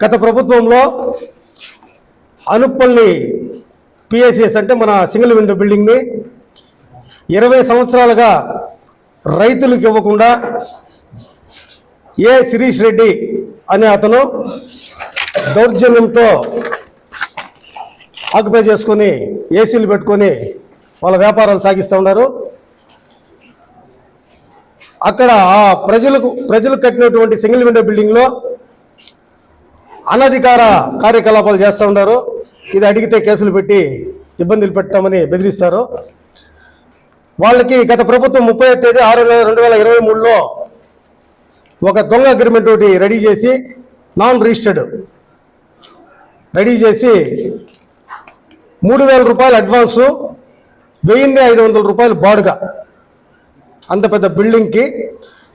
గత ప్రభుత్వంలో అనుపల్లి పిఎస్ఎస్ అంటే మన సింగిల్ విండో బిల్డింగ్ని ఇరవై సంవత్సరాలుగా రైతులకు ఇవ్వకుండా ఏ శిరీష్ రెడ్డి అనే అతను దౌర్జన్యంతో ఆక్యుపై చేసుకొని ఏసీలు పెట్టుకొని వాళ్ళ వ్యాపారాలు సాగిస్తూ ఉన్నారు. అక్కడ ఆ ప్రజలకు ప్రజలు కట్టినటువంటి సింగిల్ విండో బిల్డింగ్లో అనధికార కార్యకలాపాలు చేస్తూ ఉన్నారు. ఇది అడిగితే కేసులు పెట్టి ఇబ్బందులు పెడతామని బెదిరిస్తారు. వాళ్ళకి గత ప్రభుత్వం ముప్పై తేదీ ఆరు రెండు వేల ఇరవై మూడులో ఒక దొంగ అగ్రిమెంట్ ఒకటి రెడీ చేసి నాన్ రిజిస్టర్డ్ రెడీ చేసి మూడు వేల రూపాయలు అడ్వాన్సు వెయ్యిన్ని ఐదు వందల రూపాయలు బాడుగా. అంత పెద్ద బిల్డింగ్కి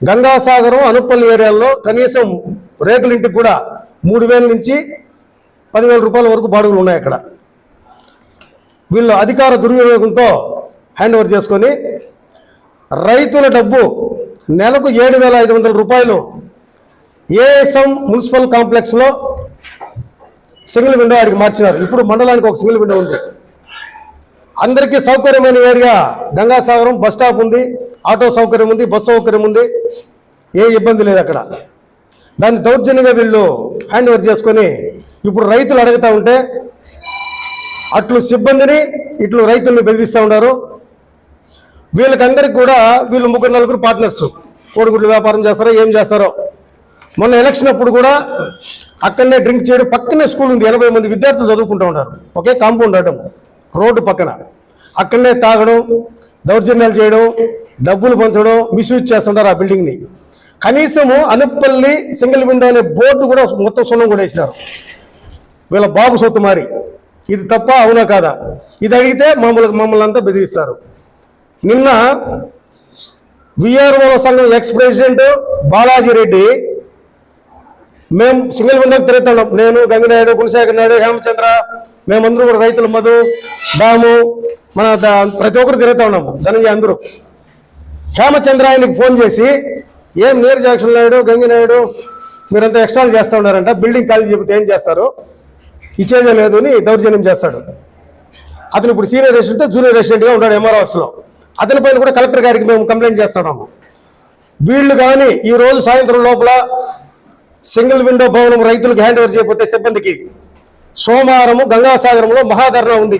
గంగాసాగరం అనుపల్లి ఏరియాలో కనీసం రేకులింటికి కూడా మూడు వేల నుంచి పదివేల రూపాయల వరకు బాడుగులు ఉన్నాయి అక్కడ. వీళ్ళు అధికార దుర్వినియోగంతో హ్యాండ్ ఓవర్ చేసుకొని రైతుల డబ్బు నెలకు ఏడు వేల ఐదు వందల రూపాయలు ఏఎస్ఎం మున్సిపల్ కాంప్లెక్స్లో సింగిల్ విండో ఆడికి మార్చినారు. ఇప్పుడు మండలానికి ఒక సింగిల్ విండో ఉంది. అందరికీ సౌకర్యమైన ఏరియా గంగాసాగరం బస్ స్టాప్ ఉంది. ఆటో సౌకర్యం ఉంది బస్సు సౌకర్యం ఉంది. ఏ ఇబ్బంది లేదు అక్కడ. దాన్ని దౌర్జన్యంగా వీళ్ళు హ్యాండ్ ఓవర్ చేసుకొని ఇప్పుడు రైతులు అడుగుతూ ఉంటే అట్లు సిబ్బందిని ఇట్లు రైతుల్ని బెదిరిస్తూ ఉన్నారు. వీళ్ళకందరికి కూడా వీళ్ళు ముగ్గురు నలుగురు పార్ట్నర్స్. కోడిగుడ్లు వ్యాపారం చేస్తారో ఏం చేస్తారో. మొన్న ఎలక్షన్ అప్పుడు కూడా అక్కడనే డ్రింక్ చేయడం పక్కనే స్కూల్ ఉంది ఎనభై మంది విద్యార్థులు చదువుకుంటూ ఉన్నారు. ఒకే కాంపౌండ్ ఆడటం రోడ్డు పక్కన. అక్కడనే తాగడం దౌర్జన్యాలు చేయడం డబ్బులు పంచడం మిస్యూజ్ చేస్తుంటారు ఆ బిల్డింగ్ని కనీసము అనుపల్లి సింగిల్ విండో అనే బోర్డు కూడా మొత్తం సున్నం కూడా వేసినారు. వీళ్ళ బాబు సొత్తు మారి. ఇది తప్ప అవునా కాదా? ఇది అడిగితే మమ్మల్ని మమ్మల్ని అంతా బెదిరిస్తారు. నిన్న విఆర్ఓ సంఘం ఎక్స్ ప్రెసిడెంట్ బాలాజీ రెడ్డి మేము సింగిల్ విండోకి తిరుగుతున్నాం. నేను గంగినాయుడు గుణశేఖర్ నాయుడు హేమచంద్ర మేమందరూ కూడా రైతుల మధు దాము మన ద- ప్రతి ఒక్కరు తిరుగుతూ ఉన్నాము. ధనంజయ అందరూ. హేమచంద్ర ఆయనకి ఫోన్ చేసి ఏం నీరు జాక్షన్ నాయుడు గంగినాయుడు మీరంతా ఎక్స్ట్రాలు చేస్తూ ఉన్నారంట. బిల్డింగ్ ఖాళీ చెబితే ఏం చేస్తారు? ఇచ్చేదే లేదు అని దౌర్జన్యం చేస్తాడు. అతను ఇప్పుడు సీనియర్ రెసిడెంట్ జూనియర్ రెసిడెంట్గా ఉన్నాడు ఎంఆర్ ఆఫీస్లో అతని పైన కూడా కలెక్టర్ గారికి మేము కంప్లైంట్ చేస్తున్నాము. వీళ్ళు కానీ ఈ రోజు సాయంత్రం లోపల సింగిల్ విండో భవనం రైతులకు హ్యాండ్ ఓవర్ చేయకపోతే సిబ్బందికి సోమవారము గంగాసాగరంలో మహాధరణ ఉంది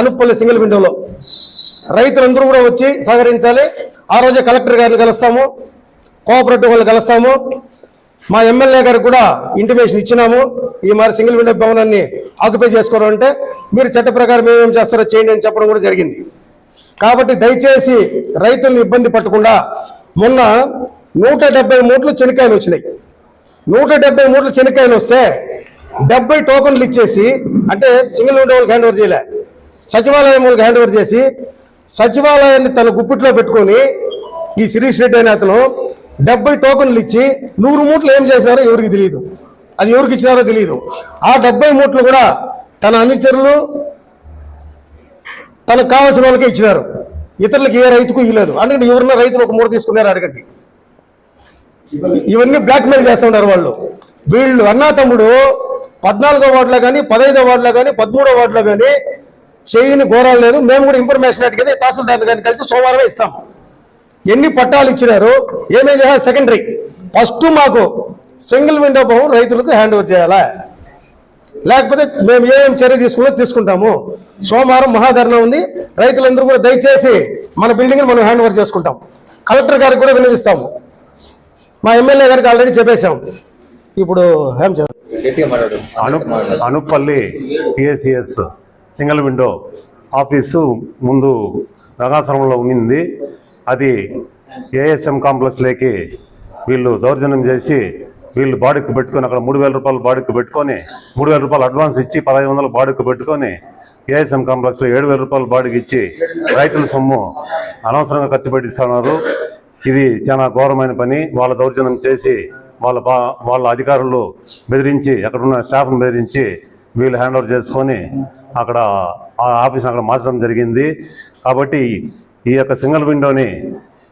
అనుపల్లి సింగిల్ విండోలో. రైతులందరూ కూడా వచ్చి సహకరించాలి. ఆ రోజే కలెక్టర్ గారిని కలుస్తాము కోఆపరేటివ్ వాళ్ళు కలుస్తాము. మా ఎమ్మెల్యే గారికి కూడా ఇంటిమేషన్ ఇచ్చినాము. ఈ మరి సింగిల్ విండో భవనాన్ని ఆక్యుపై చేసుకోవడం అంటే మీరు చట్ట ప్రకారం ఏమేమి చేస్తారో చేయండి అని చెప్పడం కూడా జరిగింది. కాబట్టి దయచేసి రైతుల్ని ఇబ్బంది పట్టకుండా మొన్న నూట డెబ్బై మూట్లు చెనక్కాయలు వచ్చినాయి. నూట డెబ్బై మూట్లు చెనిక్కాయలు వస్తే డెబ్బై టోకన్లు ఇచ్చేసి అంటే సింగిల్ విండో వాళ్ళకి హ్యాండ్ ఓవర్ చేయలే. సచివాలయం వాళ్ళకి హ్యాండ్ ఓవర్ చేసి సచివాలయాన్ని తన గుప్పిట్లో పెట్టుకొని ఈ శిరీష్ రెడ్డి అనే అతను డెబ్బై టోకన్లు ఇచ్చి నూరు మూట్లు ఏం చేసినారో ఎవరికి తెలియదు. అది ఎవరికి ఇచ్చినారో తెలియదు. ఆ డెబ్బై మూట్లు కూడా తన అనుచరులు తనకు కావాల్సిన వాళ్ళకే ఇచ్చినారు. ఇతరులకు ఏ రైతుకు ఇవ్వలేదు అందుకని ఎవరున్న రైతులు ఒక మూడు తీసుకున్నారు అడగండి. ఇవన్నీ బ్లాక్మెయిల్ చేస్తున్నారు వాళ్ళు. వీళ్ళు అన్నా తమ్ముడు పద్నాలుగో వార్డులో కానీ పదహైదో వార్డులో కానీ పదమూడో వార్డులో కానీ చేయని ఘోరాలు లేదు. మేము కూడా ఇన్ఫర్మేషన్ అడిగితే తహసీల్దార్ కానీ కలిసి సోమవారమే ఇస్తాం. ఎన్ని పట్టాలు ఇచ్చినారు ఏమేం చేయాలి? సెకండరీ ఫస్ట్ మాకు సింగిల్ విండో భవన్ రైతులకు హ్యాండ్ ఓవర్ చేయాలా? లేకపోతే మేము ఏమేమి చర్య తీసుకున్నా తీసుకుంటాము. సోమవారం మహాధరణ ఉంది. రైతులందరూ కూడా దయచేసి మన బిల్డింగ్ మనం హ్యాండ్ ఓవర్ చేసుకుంటాం. కలెక్టర్ గారికి కూడా వినిపిస్తాము మా ఎమ్మెల్యే గారికి ఆల్రెడీ చెప్పేశాం. ఇప్పుడు అను Anupalli PSCS single window office ముందు రంగాశ్రమంలో ఉండింది. అది ఏఎస్ఎం కాంప్లెక్స్లోకి వీళ్ళు దౌర్జన్యం చేసి వీళ్ళు బాడుకు పెట్టుకొని అక్కడ మూడు వేల రూపాయలు బాడుకు పెట్టుకొని మూడు వేల రూపాయలు అడ్వాన్స్ ఇచ్చి పదహైదు వందలు బాడుకు పెట్టుకొని ఏఎస్ఎం కాంప్లెక్స్లో ఏడు వేల రూపాయలు బాడీకి ఇచ్చి రైతుల సొమ్ము అనవసరంగా ఖర్చు పెట్టిస్తున్నారు. ఇది చాలా ఘోరమైన పని. వాళ్ళ దౌర్జన్యం చేసి వాళ్ళ బా వాళ్ళ అధికారులు బెదిరించి అక్కడ ఉన్న స్టాఫ్ను బెదిరించి వీళ్ళు హ్యాండ్ ఓవర్ చేసుకొని అక్కడ ఆ ఆఫీస్ అక్కడ మార్చడం జరిగింది. కాబట్టి ఈ యొక్క సింగిల్ విండోని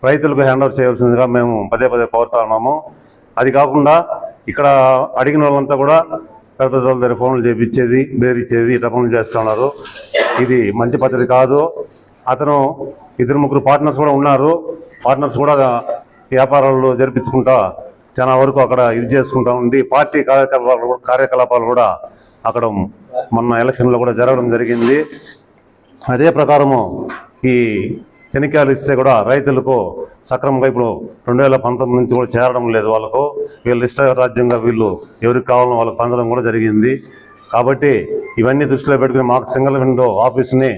రైతులకు హ్యాండ్ ఓవర్ చేయవలసిందిగా మేము పదే పదే కోరుతా ఉన్నాము. అది కాకుండా ఇక్కడ అడిగిన వాళ్ళంతా కూడా పెద్ద పెద్ద వాళ్ళ దగ్గర ఫోన్లు చేపించేది బేరిచ్చేది ఇట్లా పనులు చేస్తున్నారు ఇది మంచి పద్ధతి కాదు. అతను ఇద్దరు ముగ్గురు పార్ట్నర్స్ కూడా ఉన్నారు. పార్ట్నర్స్ కూడా వ్యాపారాలు జరిపించుకుంటా చాలా వరకు అక్కడ ఇది చేసుకుంటా ఉండి పార్టీ కార్యకలాపాలు కార్యకలాపాలు కూడా అక్కడ మొన్న ఎలక్షన్లో కూడా జరగడం జరిగింది. అదే ప్రకారము ఈ శనికాయలు ఇస్తే కూడా రైతులకు సక్రమంగా ఇప్పుడు రెండు వేల పంతొమ్మిది నుంచి కూడా చేరడం లేదు వాళ్ళకు. వీళ్ళు ఇష్ట రాజ్యంగా వీళ్ళు ఎవరికి కావాలో వాళ్ళకి పొందడం కూడా జరిగింది. కాబట్టి ఇవన్నీ దృష్టిలో పెట్టుకుని మాకు సింగిల్ విండో ఆఫీస్ని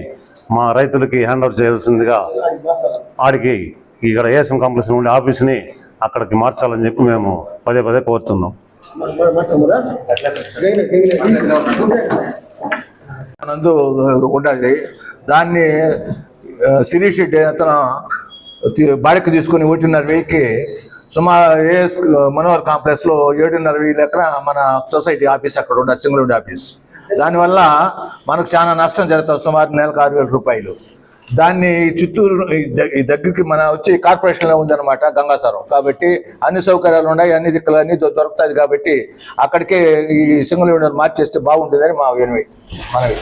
మా రైతులకి హ్యాండ్ ఓవర్ చేయాల్సిందిగా ఆడికి ఇక్కడ ఏఎస్ఎం కాంప్లెక్స్ ఉండే ఆఫీస్ని అక్కడికి మార్చాలని చెప్పి మేము పదే పదే కోరుతున్నాం. నందు ఉండాలి దాన్ని శిరీష్ రెడ్డి అతను బాడికి తీసుకుని ఒకటిన్నర వెయ్యికి సుమారు ఏఎస్ మనోహర్ కాంప్లెక్స్లో ఏడున్నర వెయ్యి లెక్కన మన సొసైటీ ఆఫీస్ అక్కడ ఉండదు సింగల్ ఆఫీస్. దానివల్ల మనకు చాలా నష్టం జరుగుతుంది సుమారు నెలకు ఆరు వేల రూపాయలు. దాన్ని చిత్తూరు ఈ ఈ దగ్గరికి మన వచ్చి కార్పొరేషన్లో ఉందన్నమాట గంగాసారం. కాబట్టి అన్ని సౌకర్యాలు ఉన్నాయి అన్ని దిక్కులు అన్ని దొరుకుతాయి కాబట్టి అక్కడికే ఈ సింగిల్ విండోని మార్చేస్తే బాగుంటుందని మా వినవి మనవి.